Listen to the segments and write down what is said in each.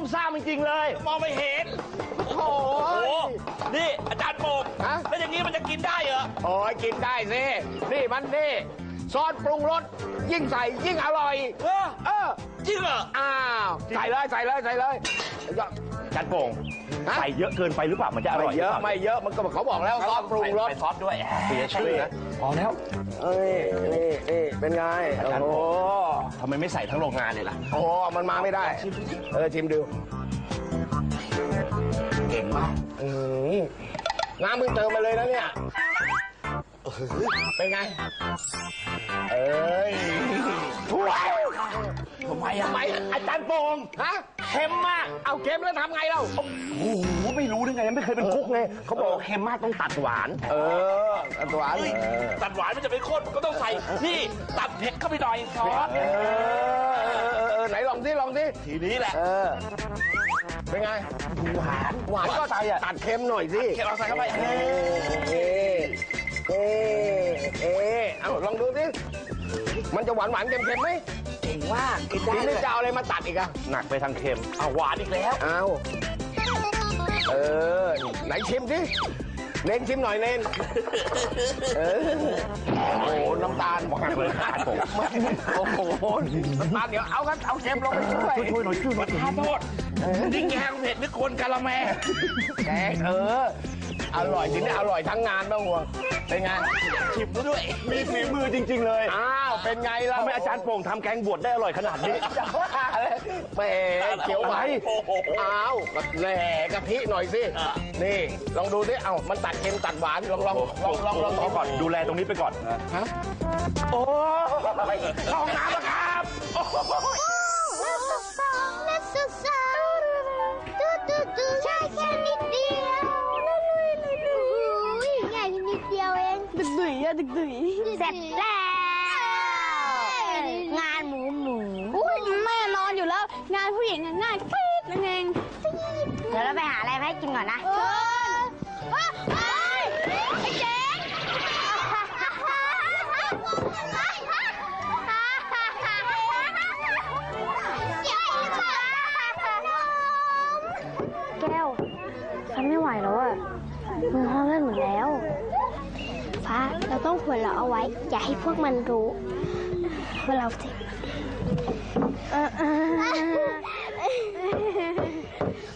มซ่ามจริงๆเลย มองไม่เห็น โอ้โหโอ้โหนี่อาจารย์โป่งฮะ แล้วอย่างนี้มันจะกินได้เหรอ โอ้ยกินได้สินี่มันนี่ซอสปรุงรสยิ่งใส่ยิ่งอร่อย เออ เออ จริงเหรอ อ้าว ใส่เลยใส่เลยใส่เลยอา จารย์โป่งฮะ ใส่เยอะเกินไปหรือเปล่ามันจะอไม่ร่อยเยอะไม่เยอะมันก็เขาบอกแล้วซอสปรุงรส ใส่ซอสด้วยเสียชื่อนะพอแล้วเอ้ยนี่นี่เป็นไงอาจารย์โอ้บโหอกทำไมไม่ใส่ทั้งโรงงานเลยล่ะ โอ้โหมันมาไม่ได้ เออ ชิมดูเก่งมากอืมน้ำมึงเติมมาเลยนะเนี่ยเออเป็นไง เอ้ยว้าวทำไมอะทำไมอาจารย์โป่งฮะ เค็มมาก เอาเค็มแล้วทำไงเราโอ้โหไม่รู้ได้ไงไม่เคยเป็นกุ๊กไงเขาบอกว่าเค็มมากต้องตัดหวาน เอออันหวานเฮ้ยตัดหวานมันจะไม่ข้นก็ต้องใส่นี่ตัดเผ็ดเข้าไปหน่อยซอสเออเออเออเออไหนลองสิลองสิทีนี้แหละเออเป็นไงหวานหวานก็ใส่อะตัดเค็มหน่อยสิเค็มเอาใส่เข้าไปเอ๊ะเอ๊ะเอ๊ะเอาลองดูสิมันจะหวานหวานๆเค็มเค็มๆไหม เก่งมากกินทีได้เลนี้ยจะเอาอะไรมาตัดอีกอะหนักไปทางเค็มเอาหวานอีกแล้วเอาเออ ไหนชิมสิเน้นชิมหน่อยเน้นเออโอ้โหน้ำตาลหวานเลยอาจารย์โป่งโอ้โหน้ำตาลเดี๋ยวเอากันเอาเค็มลงไปช่วยช่วยหน่อยช่วยหน่อยขอโทษนี่แกงเผ็ดไม่ควรกะละแมแกงเออ อร่อยจริงเนี่ยอร่อยทั้งงานบ้างห่วงเป็นไงชิมซะด้วย มีฝีมือจริง ๆ เลย อ้าวเป็นไงล่ะทำไมอาจารย์โป่งทำแกงบวชได้อร่อยขนาดนี้ จะว่าเลยแหมเขียวไหมโอ้โห อ้าวแหล่กะทิหน่อยสิอะนี่ลองดูสิเอ้ามันตัดเค็มตัดหวานลองลองลองลองลองขอก่อนดูแลตรงนี้ไปก่อนฮะโอ้เข้าห้องน้ำแล้วครับ โอ้โดุยอะดึกดุยเสร็จแล้ว งานหมูหมูอุ้ยแม่นอนอยู่แล้ว งานผู้หญิงอะง่ายปี๊ดนั่นเองเดี๋ยวเราไปหาอะไรมาให้กินก่อนนะ รู้ว่าเราเจ็บเออเออ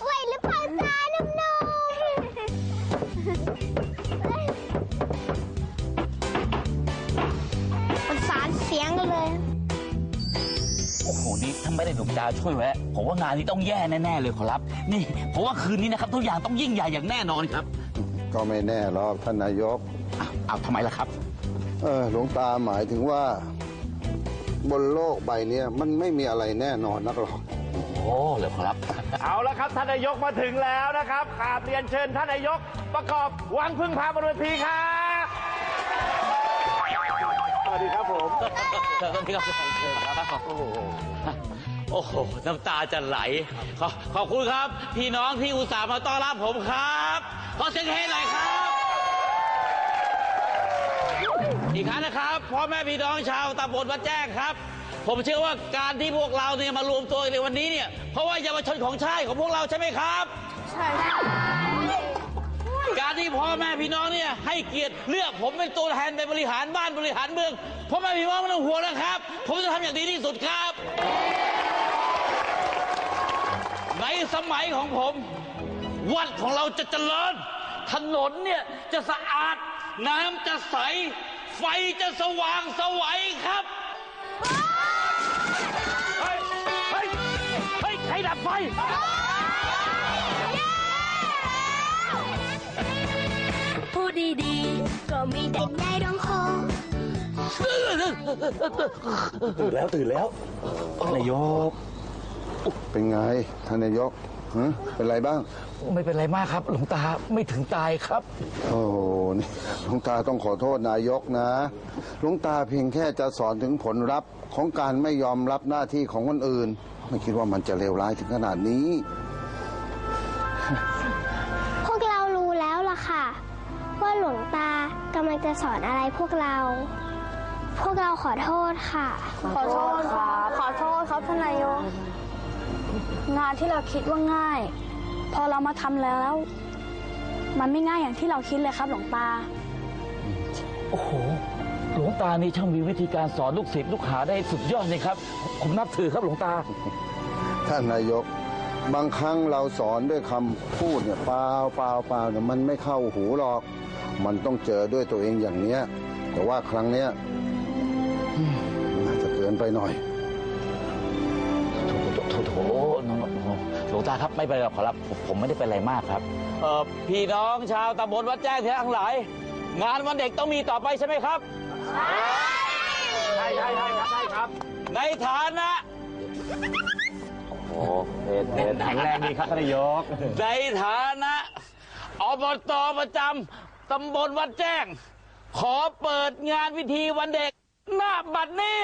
ไหวหรือเปล่าจ้าน้ำนมประสานเสียงกันเลย โอ้โห นี่ถ้าไม่ได้หลวงตาช่วยแวะผมว่างานนี้ต้องแย่แน่ ๆ เลยขอรับ นี่ผมว่าคืนนี้นะครับทุกอย่างต้องยิ่งใหญ่อย่างแน่นอนครับ ก็ไม่แน่หรอกท่านนายก อ้าวอ้าวทำไมล่ะครับ เออหลวงตาหมายถึงว่า บนโลกใบเนี้ยมันไม่มีอะไรแน่นอนนักหรอก โอ้เลยขอรับ เอาละครับท่านนายกมาถึงแล้วนะครับกราบเรียนเชิญท่านนายกประกอบวังพึ่งพาบนเวทีครับสวัสดีครับผมโอ้โหน้ำตาจะไหลขอขอบคุณครับ พี่น้องที่อุตส่าห์มาต้อนรับผมครับ ขอเสียงเฮหน่อยครับ อีกครั้งนะครับพ่อแม่พี่น้องชาวตำบลวัดแจ้งครับ ผมเชื่อว่าการที่พวกเราเนี่ยมารวมตัวกันในวันนี้เนี่ยเพราะว่าเยาวชนของชาติของพวกเราใช่ไหมครับ ใช่การที่พ่อแม่พี่น้องเนี่ยให้เกียรติเลือกผมเป็นตัวแทนไปบริหารบ้านบริหารเมืองพ่อแม่พี่น้องไม่ต้องห่วงนะครับ ผมจะทำอย่างดีที่สุดครับ ในสมัยของผม วัดของเราจะเจริญ ถนนเนี่ยจะสะอาด น้ำจะใส ไฟจะสว่างสวัยครับเฮ้ยเฮ้ยเฮ้ยใครดับไฟ พูดดีๆ ก็มีแต่ได้ร้องคอตื่นแล้วตื่นแล้ว ท่านนายก เป็นไงท่านนายก เป็นไรบ้าง ไม่เป็นไรมากครับ หลวงตาไม่ถึงตายครับ โอ้โหนี่หลวงตาต้องขอโทษนายกนะ หลวงตาเพียงแค่จะสอนถึงผลลัพธ์ของการไม่ยอมรับหน้าที่ของคนอื่น ไม่คิดว่ามันจะเลวร้ายถึงขนาดนี้ พวกเรารู้แล้วล่ะค่ะ ว่าหลวงตากำลังจะสอนอะไรพวกเรา พวกเราขอโทษค่ะ ขอโทษค่ะขอโทษครับท่านนายก งานที่เราคิดว่าง่าย พอเรามาทำแล้ว มันไม่ง่ายอย่างที่เราคิดเลยครับ หลวงตา โอ้โห หลวงตานี่ช่างมีวิธีการสอนลูกศิษย์ลูกหาได้สุดยอดเลยครับ ผมนับถือครับหลวงตา ท่านนายก บางครั้งเราสอนด้วยคำพูดเนี่ยเปล่าเปล่าเปล่าเนี่ยมันไม่เข้าหูหรอก มันต้องเจอด้วยตัวเองอย่างเนี้ยแต่ว่าครั้งเนี้ยอืมน่าจะเกินไปหน่อย โถโถโถน้องหลวงตาครับไม่เป็นไรหรอกขอรับผมผมไม่ได้เป็นอะไรมากครับ เอ่อพี่น้องชาวตำบลวัดแจ้งทั้งหลาย งานวันเด็กต้องมีต่อไปใช่ไหมครับ ใช่ใช่ใช่ครับใช่ครับ ในฐานะ โอ้เห็นเห็นแข็งแรงดีครับท่านนายก ในฐานะอบตประจำตำบลวัดแจ้ง ขอเปิดงานวิธีวันเด็กหน้าบัดนี้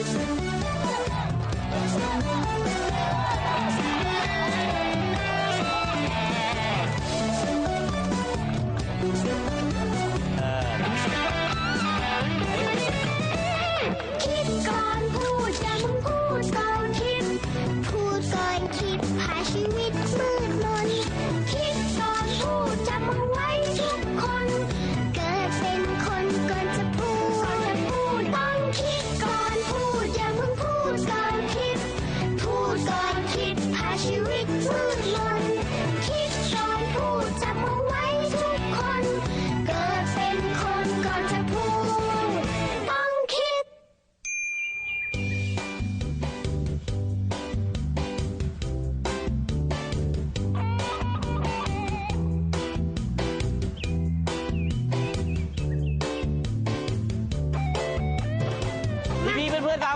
คิ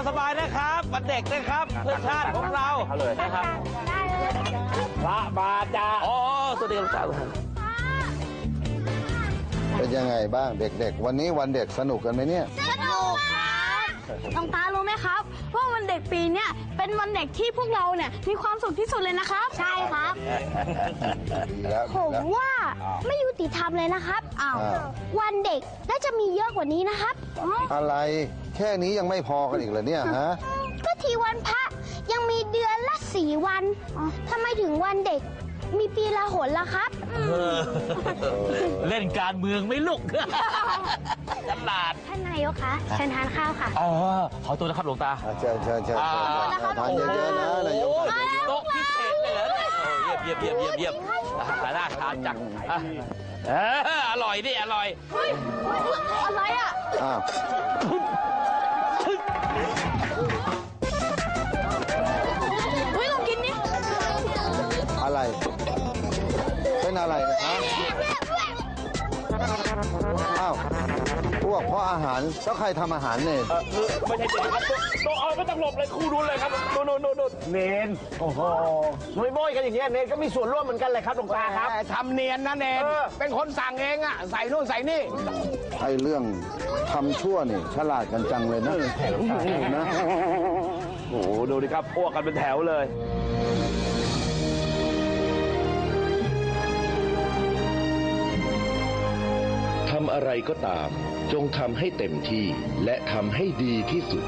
สบายนะครับวันเด็กนะครับเพื่อชาติของเรานะครับพระบาจาอ๋อสวัสดีครับหลวงตาเป็นยังไงบ้างเด็กๆ วันนี้วันเด็กสนุกกันไหมเนี่ย สนุกครับน้องตารู้ไหมครับ ว่าวันเด็กปีเนี้ยเป็นวันเด็กที่พวกเราเนี่ยมีความสุขที่สุดเลยนะครับ ใช่ครับ ดีแล้วผดีมแล้ว ว่าไม่ยุติธรรมเลยนะครับอ้าวอ้าว วันเด็กน่าจะมีเยอะกว่านี้นะครับ อะไร แค่นี้ยังไม่พอกันอีกเหรอเนี่ยฮะก็ทีวันพระยังมีเดือนละสี่วันทำไมถึงวันเด็ก มีปีละหนล่ะครับ เล่นการเมืองไม่ลุกตลาดท่านนายกคะเชิญทานข้าวค่ะอ๋อขอตัวนะครับหลวงตาอะเชิญเชิญเชิญเชิญอ่าอ่าทานเยอะๆนะนายกโอ้โหโต๊ะพิเศษเลยเหรอเนี่ยโอ้เยี่ยมเยี่ยมเยี่ยมเยี่ยมเยี่ยมอ่าน่าทานจังอะเอออร่อยดิอร่อยอะไรอะ เป็นอะไรนะครับอ้าวพวกเพราะอาหารแล้วใครทำอาหารเนี่ยเออคือไม่ใช่เด็กครับโตเอาไม่ต้องหลบเลยครูดูเลยครับโน่นโน่นโน่นโน่นเนนโอ้โหมวยโบยกันอย่างเงี้ยเนนก็มีส่วนร่วมเหมือนกันเลยครับหลวงตาครับทำเนียนนะเนนเออ เป็นคนสั่งเองอะใส่นู่นใส่นี่ ไอ้เรื่องทำชั่วนี่ฉลาดกันจังเลยนะนะ โอ้โหดูดิครับอ้วกกันเป็นแถวเลย อะไรก็ตาม จงทำให้เต็มที่และทำให้ดีที่สุด